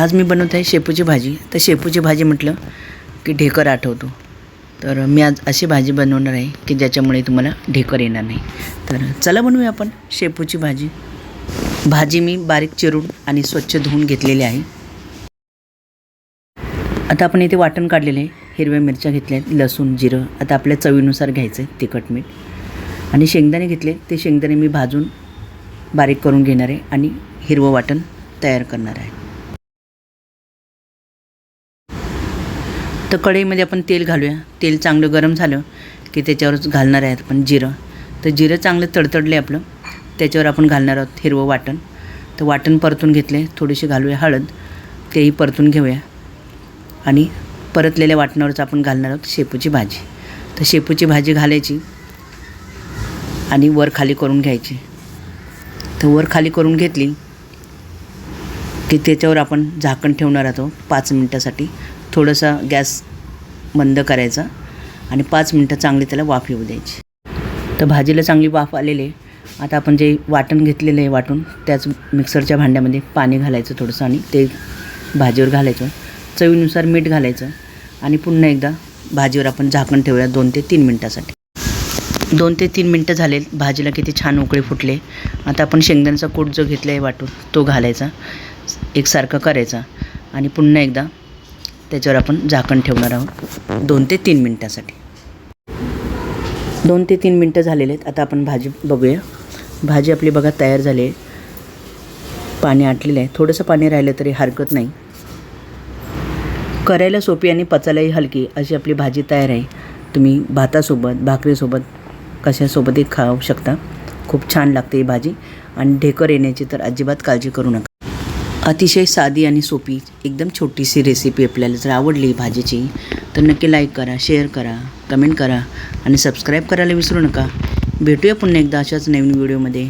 आज मी बनवत आहे शेपूची भाजी. तर शेपूची भाजी म्हटलं की ढेकर आठवतो. तर मी आज अशी भाजी बनवणार आहे की ज्याच्यामुळे तुम्हाला ढेकर येणार नाही. तर चला बनवूया आपण शेपूची भाजी. भाजी मी बारीक चिरून आणि स्वच्छ धुवून घेतलेली आहे. आता आपण इथे वाटण काढलेले आहे. हिरव्या मिरच्या घेतल्या आहेत लसूण जिरं. आता आपल्या चवीनुसार घ्यायचं आहे तिखट मीठ. आणि शेंगदाणे घेतले ते शेंगदाणे मी भाजून बारीक करून घेणार आहे आणि हिरवं वाटण तयार करणार आहे. तर कढईमध्ये आपण तेल घालूया. तेल चांगलं गरम झालं की त्याच्यावरच घालणार आहे आपण जिरं. तर जिरं चांगलं तडतडले आपलं. त्याच्यावर आपण घालणार आहोत हिरवं वाटण. तर वाटण परतून घेतले. थोडीशी घालूया हळद. तेही परतून घेऊया. आणि परतलेल्या वाटणावरच आपण घालणार आहोत शेपूची भाजी. तर शेपूची भाजी घालायची आणि वर खाली करून घ्यायची. तर वर खाली करून घेतली की त्याच्यावर आपण झाकण ठेवणार आहोत पाच मिनटासाठी. थोडंसा गॅस बंद करायचा आणि पाच मिनटं चांगली त्याला वाफ येऊ द्यायची. तर भाजीला चांगली वाफ आलेली आहे. आता आपण जे वाटण घेतलेलं आहे वाटून त्याच मिक्सरच्या भांड्यामध्ये पाणी घालायचं थोडंसं आणि ते भाजीवर घालायचं. चवीनुसार मीठ घालायचं आणि पुन्हा एकदा भाजीवर आपण झाकण ठेवूया दोन ते तीन मिनटासाठी. दोन ते तीन मिनटं झाले भाजीला किती छान उकळे फुटले. आता आपण शेंगदाण्याचा कूट जो घेतला आहे वाटून तो घालायचा. एकसारखं करायचा आणि पुन्हा एकदा त्याच्यावर आपण झाकण ठेवणार आहोत. दोन ते तीन मिनटासाठी. दोन ते तीन मिनटं झालेले आहेत. आता आपण भाजी बघूया. भाजी आपली बघा तयार झाली आहे. पाणी आटलेलं आहे. थोडंसं पाणी राहिलं तरी हरकत नाही. करायला सोपी आणि पचायलाही हलकी अशी आपली भाजी तयार आहे. तुम्ही भातासोबत भाकरीसोबत कशासोबतही खाऊ शकता. खूप छान लागते ही भाजी. आणि ढेकर येण्याची तर अजिबात काळजी करू नका. अतिशय साधी आणि सोपी एकदम छोटीशी रेसिपी आपल्याला जर आवडली भाजीची तर नक्की लाईक करा शेअर करा कमेंट करा आणि सबस्क्राईब करायला विसरू नका. भेटूया पुन्हा एकदा अशाच नवीन व्हिडिओमध्ये